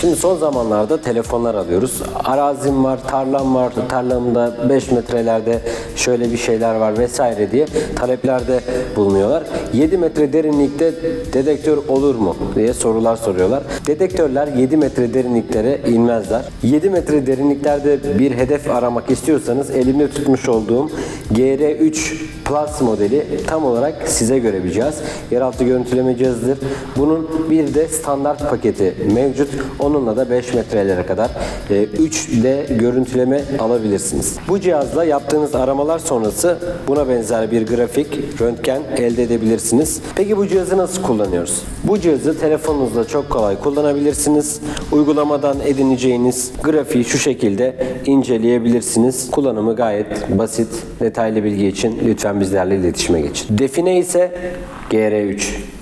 Şimdi son zamanlarda telefonlar alıyoruz. Arazim var, tarlam var, tarlamda 5 metrelerde şöyle bir şeyler var vesaire diye taleplerde bulunuyorlar. 7 metre derinlikte dedektör olur mu diye sorular soruyorlar. Dedektörler 7 metre derinliklere inmezler. 7 metre derinliklerde bir hedef aramak istiyorsanız elimde tutmuş olduğum GR3 Plus modeli tam olarak size göre bir cihaz. Yeraltı görüntüleme cihazıdır. Bunun bir de standart paketi mevcut. Onunla da 5 metrelere kadar e, 3D görüntüleme alabilirsiniz. Bu cihazla yaptığınız aramalar sonrası buna benzer bir grafik, röntgen elde edebilirsiniz. Peki bu cihazı nasıl kullanıyoruz? Bu cihazı telefonunuzla çok kolay kullanabilirsiniz. Uygulamadan edineceğiniz grafiği şu şekilde inceleyebilirsiniz. Kullanımı gayet basit. Detaylı bilgi için lütfen bizlerle iletişime geçin. Define ise GR3.